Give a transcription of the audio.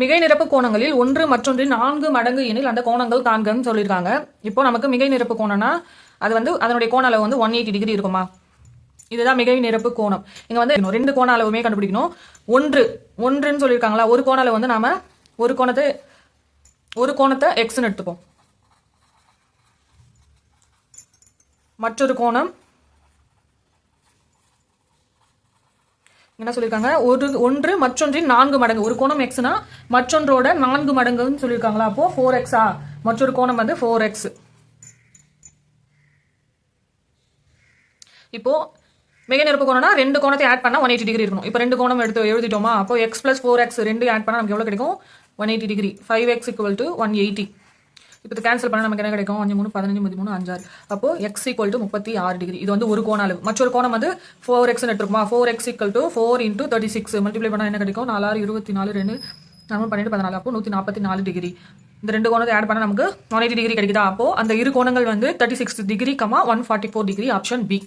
மிகை நிரப்பு கோணங்களில் ஒன்று மற்றொன்றின் நான்கு மடங்கு எனில் அந்த கோணங்கள் காண்கன்னு சொல்லியிருக்காங்க. இப்போ நமக்கு மிகை நிரப்பு கோணம்னா அது வந்து அதனுடைய கோண அளவு வந்து ஒன் எயிட்டி டிகிரி இருக்குமா? இதுதான் மிகை நிரப்பு கோணம். இங்க வந்து ரெண்டு கோண அளவுமே கண்டுபிடிக்கணும். ஒன்று ஒன்றுன்னு சொல்லியிருக்காங்களா? ஒரு கோண அளவு வந்து நாம ஒரு கோணத்தை ஒரு கோணத்தை எக்ஸ்ன்னு எடுத்துப்போம். மற்றொரு கோணம் என்ன சொல்லியிருக்காங்க ஒரு ஒன்று மற்றொன்றின் நான்கு மடங்கு. ஒரு கோணம் எக்ஸ்னா மற்றொன்றோட நான்கு மடங்குன்னு சொல்லியிருக்காங்களா அப்போ ஃபோர் எக்ஸா மற்றொரு கோணம் வந்து ஃபோர் எக்ஸ் இப்போ மிக நெருப்பு கோணம்னா ரெண்டு கோணத்தை ஆட் பண்ணால் ஒன் எயிட்டி டிகிரி இருக்கணும். இப்போ ரெண்டு கோணம் எடுத்து எழுதிட்டோமா? அப்போ எக்ஸ் பிளஸ் ஃபோர் எக்ஸ் ரெண்டு ஆட் பண்ணால் நமக்கு எவ்வளோ கிடைக்கும்? One eighty degree five X equal to one eighty இப்போ கேன்சல் பண்ண நமக்கு என்ன கிடைக்கும்? அஞ்சு மூணு பதினஞ்சு முப்பத்தி மூணு அஞ்சாறு. அப்போ எக்ஸ் ஈக்குவல் டு முப்பத்தி ஆறு டிகிரி இது வந்து ஒரு கோண அளவு. மற்றொரு கோணம் வந்து four X எடுத்துருக்குமா? Four X equal to four into thirty six multiply பண்ணால் என்ன கிடைக்கும்? நாலாறு இருபத்தி நாலு ரெண்டு நாலு பன்னெண்டு பதினாலு. அப்போ நூற்றி நாற்பத்தி நாலு டிகிரி இந்த ரெண்டு கோணத்தை ஆட் பண்ணால் நமக்கு ஒன் எயிட்டி டிகிரி கிடைக்குதா? அப்போ அந்த இரு கோணங்கள் வந்து thirty six degree comma one forty four degree option B